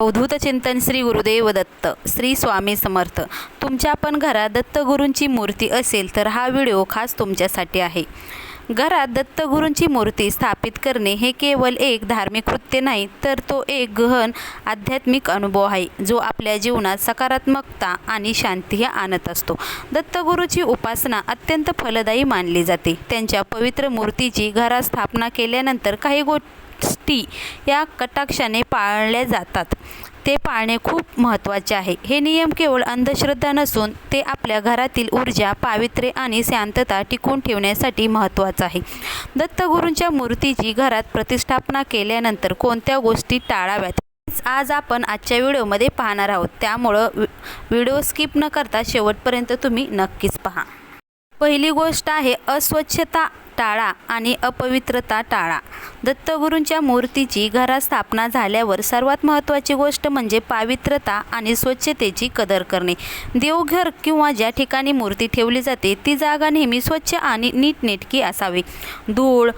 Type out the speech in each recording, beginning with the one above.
अवधूत चिंतन श्री गुरुदेव दत्त श्री स्वामी समर्थ. तुमच्या पण घरात दत्तगुरूंची मूर्ती असेल तर हा व्हिडिओ खास तुमच्यासाठी आहे. घरात दत्तगुरूंची मूर्ती स्थापित करणे हे केवळ एक धार्मिक कृत्य नाही तर तो एक गहन आध्यात्मिक अनुभव आहे जो आपल्या जीवनात सकारात्मकता आणि शांती आणत असतो. दत्तगुरूची उपासना अत्यंत फलदायी मानली जाते. त्यांच्या पवित्र मूर्तीची घरात स्थापना केल्यानंतर काही गोष्टी या कटाक्षाने पाळल्या जातात. ते पाळणे खूप महत्त्वाचे आहे. हे नियम केवळ अंधश्रद्धा नसून ते आपल्या घरातील ऊर्जा पावित्र्य आणि शांतता टिकवून ठेवण्यासाठी महत्त्वाचं आहे. दत्तगुरूंच्या मूर्तीची घरात प्रतिष्ठापना केल्यानंतर कोणत्या गोष्टी टाळाव्यात? हेच आज आपण आजच्या व्हिडिओमध्ये पाहणार आहोत. त्यामुळं व्हिडिओ स्किप न करता शेवटपर्यंत तुम्ही नक्कीच पहा. पहिली गोष्ट आहे अस्वच्छता टाळा आणि अपवित्रता टाळा. दत्तगुरूंच्या मूर्तीची घरात स्थापना झाल्यावर सर्वात महत्त्वाची गोष्ट म्हणजे पावित्रता आणि स्वच्छतेची कदर करणे. देवघर किंवा ज्या ठिकाणी मूर्ती ठेवली जाते ती जागा नेहमी स्वच्छ आणि नीटनेटकी असावी. धूळ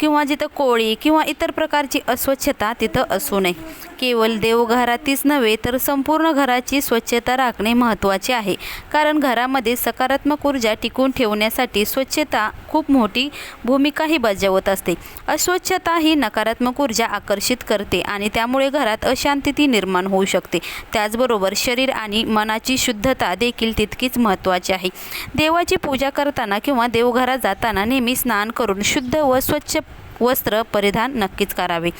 किंवा जिथं कोळी किंवा इतर प्रकारची अस्वच्छता तिथं असू नये. केवळ देवघरातीच नव्हे तर संपूर्ण घराची स्वच्छता राखणे महत्त्वाचे आहे. कारण घरामध्ये सकारात्मक ऊर्जा टिकून ठेवण्यासाठी स्वच्छता खूप मोठी भूमिकाही बजावत असते. अस्वच्छता ही नकारात्मक ऊर्जा आकर्षित करते आणि त्यामुळे घरात अशांतती निर्माण होऊ शकते. त्याचबरोबर शरीर आणि मनाची शुद्धता देखील तितकीच महत्त्वाची आहे. देवाची पूजा करताना किंवा देवघरात जाताना नेहमी स्नान करून शुद्ध व स्वच्छ वस्त्र परिधान नक्कीच करावे.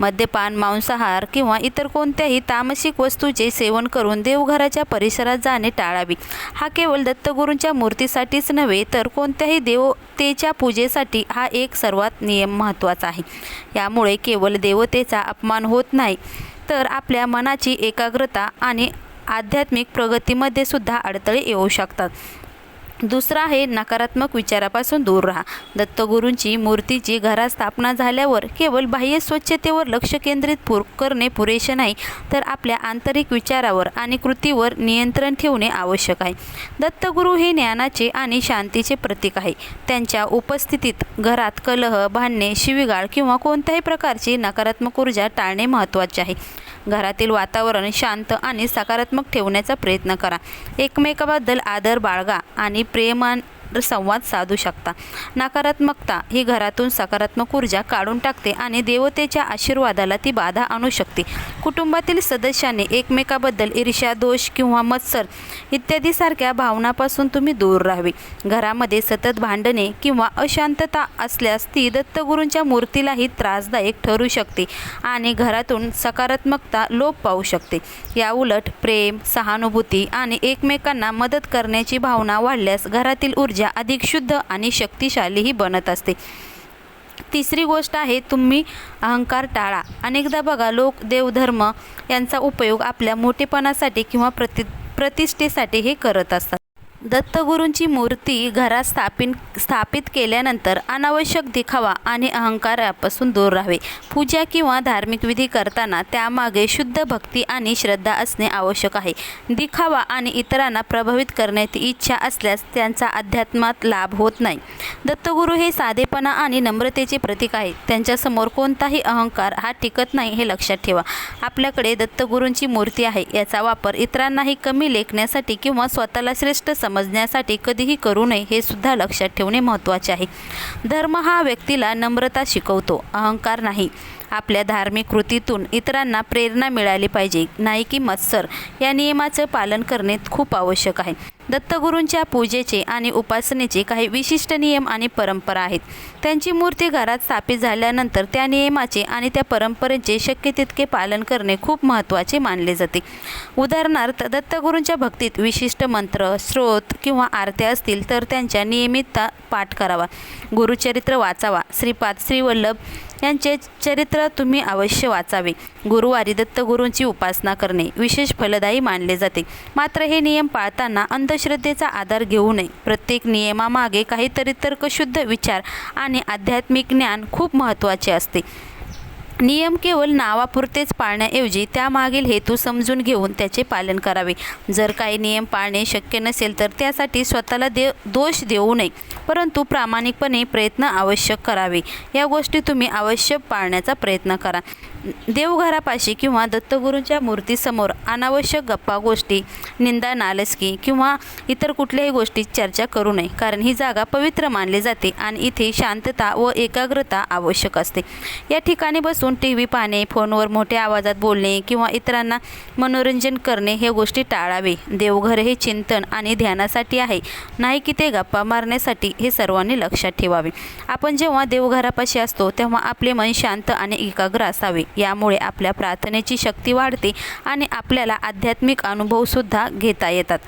मद्यपान मांसाहार किंवा इतर कोणत्याही तामसिक वस्तूचे सेवन करून देवघराच्या परिसरात जाणे टाळावे. हा केवळ दत्तगुरूंच्या मूर्तीसाठीच नव्हे तर कोणत्याही देवतेच्या पूजेसाठी हा एक सर्वात नियम महत्त्वाचा आहे. यामुळे केवळ देवतेचा अपमान होत नाही तर आपल्या मनाची एकाग्रता आणि आध्यात्मिक प्रगतीमध्ये सुद्धा अडथळे येऊ शकतात. दुसरा आहे नकारात्मक विचारापासून दूर राहा. दत्तगुरूंची मूर्तीची घरात स्थापना झाल्यावर केवळ बाह्य स्वच्छतेवर लक्ष केंद्रित पुर करणे पुरेसे नाही तर आपल्या आंतरिक विचारावर आणि कृतीवर नियंत्रण ठेवणे आवश्यक आहे. दत्तगुरू हे ज्ञानाचे आणि शांतीचे प्रतीक आहे. त्यांच्या उपस्थितीत घरात कलह भांडणे शिवीगाळ किंवा कोणत्याही प्रकारची नकारात्मक ऊर्जा टाळणे महत्त्वाचे आहे. घरातील वातावरण शांत आणि सकारात्मक ठेवण्याचा प्रयत्न करा. एकमेकाबद्दल आदर बाळगा आणि प्रेमान संवाद साधू शकता. नकारात्मकता ही घरातून सकारात्मक ऊर्जा काढून टाकते आणि देवतेच्या आशीर्वादाला ती बाधा आणू शकते. कुटुंबातील सदस्यांनी एकमेकाबद्दल ईर्ष्या दोष किंवा मत्सर इत्यादीसारख्या भावनापासून तुम्ही दूर राहावे. घरामध्ये सतत भांडणे किंवा अशांतता असल्यास ती दत्तगुरूंच्या मूर्तीलाही त्रासदायक ठरू शकते आणि घरातून सकारात्मकता लोप पाहू शकते. याउलट प्रेम सहानुभूती आणि एकमेकांना मदत करण्याची भावना वाढल्यास घरातील ऊर्जा अधिक शुद्ध आणि शक्तिशालीही बनत असते. तिसरी गोष्ट आहे तुम्ही अहंकार टाळा. अनेकदा बघा लोक देवधर्म यांचा उपयोग आपल्या मोठेपणासाठी किंवा प्रति प्रतिष्ठेसाठी हे करत असतात. दत्तगुरूंची मूर्ती घरात स्थापित स्थापित केल्यानंतर अनावश्यक दिखावा आणि अहंकारापासून दूर राहावे. पूजा किंवा धार्मिक विधी करताना त्यामागे शुद्ध भक्ती आणि श्रद्धा असणे आवश्यक आहे. दिखावा आणि इतरांना प्रभावित करण्याची इच्छा असल्यास त्यांचा अध्यात्मात लाभ होत नाही. दत्तगुरू हे साधेपणा आणि नम्रतेचे प्रतीक आहे त्यांच्यासमोर कोणताही अहंकार हा टिकत नाही हे लक्षात ठेवा. आपल्याकडे दत्तगुरूंची मूर्ती आहे. याचा वापर इतरांनाही कमी लेखण्यासाठी किंवा स्वतःला श्रेष्ठ समजण्यासाठी कधीही करू नये हे सुद्धा लक्षात ठेवणे महत्त्वाचे आहे. धर्म हा व्यक्तीला नम्रता शिकवतो अहंकार नाही. आपल्या धार्मिक कृतीतून इतरांना प्रेरणा मिळाली पाहिजे. नाही की मत्सर या नियमाचं पालन करणे खूप आवश्यक आहे. दत्तगुरूंच्या पूजेचे आणि उपासनेचे काही विशिष्ट नियम आणि परंपरा आहेत. त्यांची मूर्ती घरात स्थापित झाल्यानंतर त्या नियमाचे आणि त्या परंपरेचे शक्य तितके पालन करणे खूप महत्त्वाचे मानले जाते. उदाहरणार्थ दत्तगुरूंच्या भक्तीत विशिष्ट मंत्र स्रोत किंवा आरत्या असतील तर त्यांच्या नियमित पाठ करावा. गुरुचरित्र वाचावा. श्रीपाद श्रीवल्लभ यांचे चरित्र तुम्ही अवश्य वाचावे. गुरुवारी दत्तगुरूंची उपासना करणे विशेष फलदायी मानले जाते. मात्र हे नियम पाळताना अंधश्रद्धेचा आधार घेऊ नये. प्रत्येक नियमामागे काहीतरी तर्कशुद्ध विचार आणि आध्यात्मिक ज्ञान खूप महत्त्वाचे असते. नियम केवळ नावापुरतेच पाळण्याऐवजी त्यामागील हेतू समजून घेऊन त्याचे पालन करावे. जर काही नियम पाळणे शक्य नसेल तर त्यासाठी स्वतःला दे दोष देऊ नये परंतु प्रामाणिकपणे प्रयत्न आवश्यक करावे. या गोष्टी तुम्ही अवश्य पाळण्याचा प्रयत्न करा. देवघरापाशी किंवा दत्तगुरूंच्या मूर्तीसमोर अनावश्यक गप्पा गोष्टी निंदा नालसकी किंवा इतर कुठल्याही गोष्टी चर्चा करू नये कारण ही जागा पवित्र मानली जाते आणि इथे शांतता व एकाग्रता आवश्यक असते. या ठिकाणी बसून टी व्ही पाहणे फोनवर मोठ्या आवाजात बोलणे किंवा इतरांना मनोरंजन करणे हे गोष्टी टाळावे. देवघर हे चिंतन आणि ध्यानासाठी आहे नाही की ते गप्पा मारण्यासाठी हे सर्वांनी लक्षात ठेवावे. आपण जेव्हा देवघरापाशी असतो तेव्हा आपले मन शांत आणि एकाग्र असावे. यामुळे आपल्या प्रार्थनेची शक्ती वाढते आणि आपल्याला आध्यात्मिक अनुभवसुद्धा घेता येतात.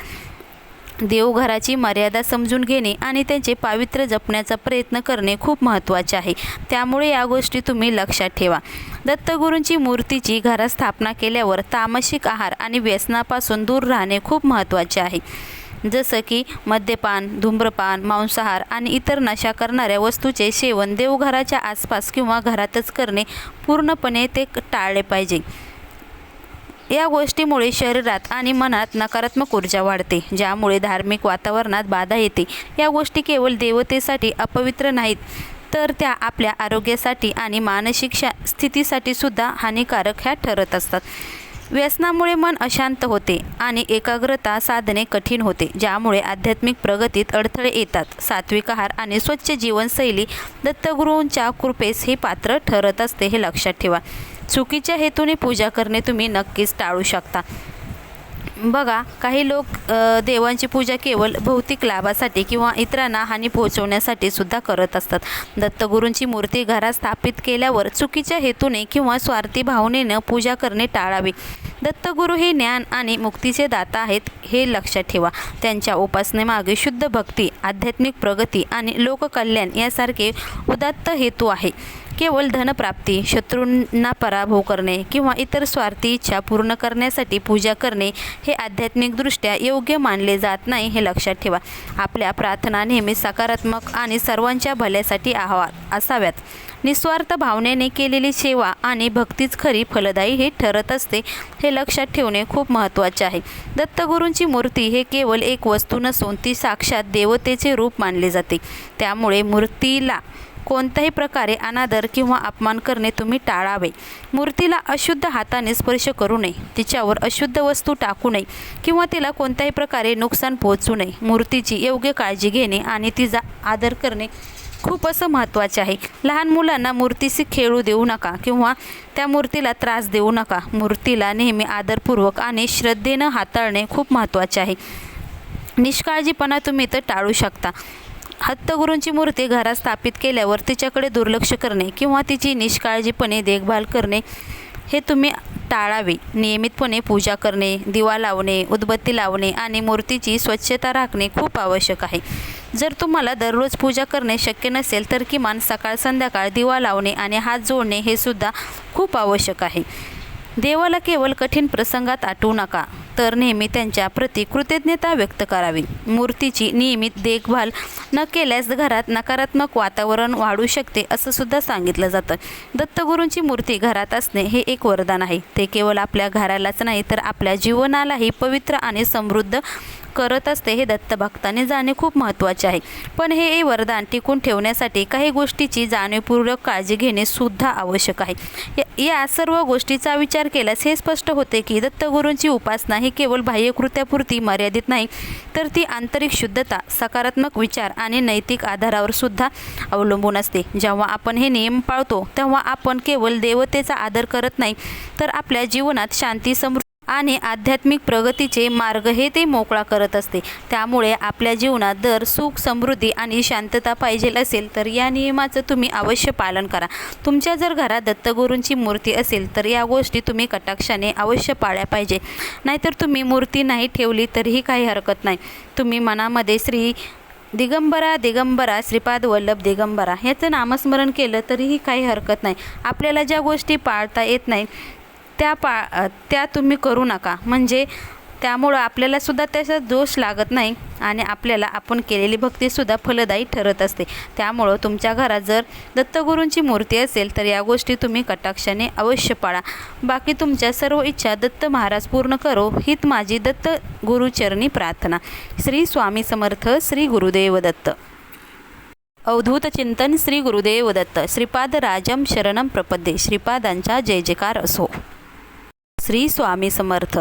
देवघराची मर्यादा समजून घेणे आणि त्यांचे पावित्र्य जपण्याचा प्रयत्न करणे खूप महत्त्वाचे आहे. त्यामुळे या गोष्टी तुम्ही लक्षात ठेवा. दत्तगुरूंची मूर्तीची घरात स्थापना केल्यावर तामसिक आहार आणि व्यसनापासून दूर राहणे खूप महत्त्वाचे आहे. जसं की मद्यपान धूम्रपान मांसाहार आणि इतर नशा करणाऱ्या वस्तूचे सेवन देवघराच्या आसपास किंवा घरातच करणे पूर्णपणे ते टाळले पाहिजे. या गोष्टीमुळे शरीरात आणि मनात नकारात्मक ऊर्जा वाढते ज्यामुळे धार्मिक वातावरणात बाधा येते. या गोष्टी केवळ देवतेसाठी अपवित्र नाहीत तर त्या आपल्या आरोग्यासाठी आणि मानसिक शा स्थितीसाठी सुद्धा हानिकारक ह्या ठरत असतात. व्यसनामुळे मन अशांत होते आणि एकाग्रता साधणे कठीण होते ज्यामुळे आध्यात्मिक प्रगतीत अडथळे येतात. सात्विक आहार आणि स्वच्छ जीवनशैली दत्तगुरूंच्या कृपेस हे पात्र ठरत असते हे लक्षात ठेवा. चुकीच्या हेतूने पूजा करणे तुम्ही नक्कीच टाळू शकता. बघा काही लोक देवांची पूजा केवळ भौतिक लाभासाठी किंवा इतरांना हानी पोहोचवण्यासाठी सुद्धा करत असतात. दत्तगुरूंची मूर्ती घरात स्थापित केल्यावर चुकीच्या हेतूने किंवा स्वार्थी भावनेनं पूजा करणे टाळावे. दत्तगुरू हे ज्ञान आणि मुक्तीचे दाता आहेत हे लक्षात ठेवा. त्यांच्या उपासनेमागे शुद्ध भक्ती आध्यात्मिक प्रगती आणि लोककल्याण यासारखे उदात्त हेतू आहे. केवळ धनप्राप्ती शत्रूंना पराभव करणे किंवा इतर स्वार्थी इच्छा पूर्ण करण्यासाठी पूजा करणे हे आध्यात्मिकदृष्ट्या योग्य मानले जात नाही हे लक्षात ठेवा. आपल्या प्रार्थना नेहमी सकारात्मक आणि सर्वांच्या भल्यासाठी आहावा असाव्यात. निस्वार्थ भावनेने केलेली सेवा आणि भक्तीच खरी फलदायी हे ठरत असते हे लक्षात ठेवणे खूप महत्त्वाचे आहे. दत्तगुरूंची मूर्ती हे केवळ एक वस्तू नसून ती साक्षात देवतेचे रूप मानले जाते. त्यामुळे मूर्तीला कोणत्याही प्रकारे अनादर किंवा अपमान करणे तुम्ही टाळावे. मूर्तीला अशुद्ध हाताने स्पर्श करू नये तिच्यावर अशुद्ध वस्तू टाकू नये किंवा तिला कोणत्याही प्रकारे नुकसान पोहोचू नये. मूर्तीची योग्य काळजी घेणे आणि तिचा आदर करणे खूप असं महत्त्वाचे आहे. लहान मुलांना मूर्तीशी खेळू देऊ नका किंवा त्या मूर्तीला त्रास देऊ नका. मूर्तीला नेहमी आदरपूर्वक आणि श्रद्धेनं हाताळणे खूप महत्त्वाचे आहे. निष्काळजीपणा तुम्ही तर टाळू शकता. हत्तगुरूंची मूर्ती घरात स्थापित केल्यावर तिच्याकडे दुर्लक्ष करणे किंवा तिची निष्काळजीपणे देखभाल करणे हे तुम्ही टाळावे. नियमितपणे पूजा करणे दिवा लावणे उदबत्ती लावणे आणि मूर्तीची स्वच्छता राखणे खूप आवश्यक आहे. जर तुम्हाला दररोज पूजा करणे शक्य नसेल तर किमान सकाळ संध्याकाळ दिवा लावणे आणि हात जोडणे हे सुद्धा खूप आवश्यक आहे. देवाला केवळ कठीण प्रसंगात आठवू नका. तर नेहमी त्यांच्या प्रती कृतज्ञता व्यक्त करावी. मूर्तीची नियमित देखभाल न केल्यास घरात नकारात्मक वातावरण वाढू शकते असं सुद्धा सांगितलं जातं. दत्तगुरूंची मूर्ती घरात असणे हे एक वरदान आहे. ते केवळ आपल्या घरालाच नाही तर आपल्या जीवनालाही पवित्र आणि समृद्ध करत असते हे दत्तभक्ताने जाणे खूप महत्त्वाचे आहे. पण हे वरदान टिकून ठेवण्यासाठी काही गोष्टीची जाणीवपूर्वक काळजी घेणे सुद्धा आवश्यक आहे. या- या सर्व गोष्टीचा विचार केल्यास हे स्पष्ट होते की दत्तगुरूंची उपासना ही केवळ बाह्यकृत्यापुरती मर्यादित नाही तर ती आंतरिक शुद्धता सकारात्मक विचार आणि नैतिक आधारावर सुद्धा अवलंबून असते. जेव्हा आपण हे नियम पाळतो तेव्हा आपण केवळ देवतेचा आदर करत नाही तर आपल्या जीवनात शांती समृद्ध आणि आध्यात्मिक प्रगतीचे मार्ग हे ते मोकळा करत असते. त्यामुळे आपल्या जीवनात दर सुख समृद्धी आणि शांतता पाहिजे असेल तर या नियमाचं तुम्ही अवश्य पालन करा. तुमच्या जर घरात दत्तगुरूंची मूर्ती असेल तर या गोष्टी तुम्ही कटाक्षाने अवश्य पाळल्या पाहिजे. नाहीतर तुम्ही मूर्ती नाही ठेवली तरीही काही हरकत नाही. तुम्ही मनामध्ये श्री दिगंबरा दिगंबरा श्रीपाद वल्लभ दिगंबरा ह्याचं नामस्मरण केलं तरीही काही हरकत नाही. आपल्याला ज्या गोष्टी पाळता येत नाही त्या पा त्या तुम्ही करू नका. म्हणजे त्यामुळं आपल्यालासुद्धा त्याचा दोष लागत नाही आणि आपल्याला आपण केलेली भक्तीसुद्धा फलदायी ठरत असते. त्यामुळं तुमच्या घरात जर दत्तगुरूंची मूर्ती असेल तर या गोष्टी तुम्ही कटाक्षाने अवश्य पाळा. बाकी तुमच्या सर्व इच्छा दत्त महाराज पूर्ण करो हित माझी दत्त गुरुचरणी प्रार्थना. श्री स्वामी समर्थ श्री गुरुदेव दत्त. अवधूत चिंतन श्री गुरुदेव दत्त. श्रीपाद राजम शरणम प्रपद्ये. श्रीपादांचा जय जयकार असो. श्री स्वामी समर्थ.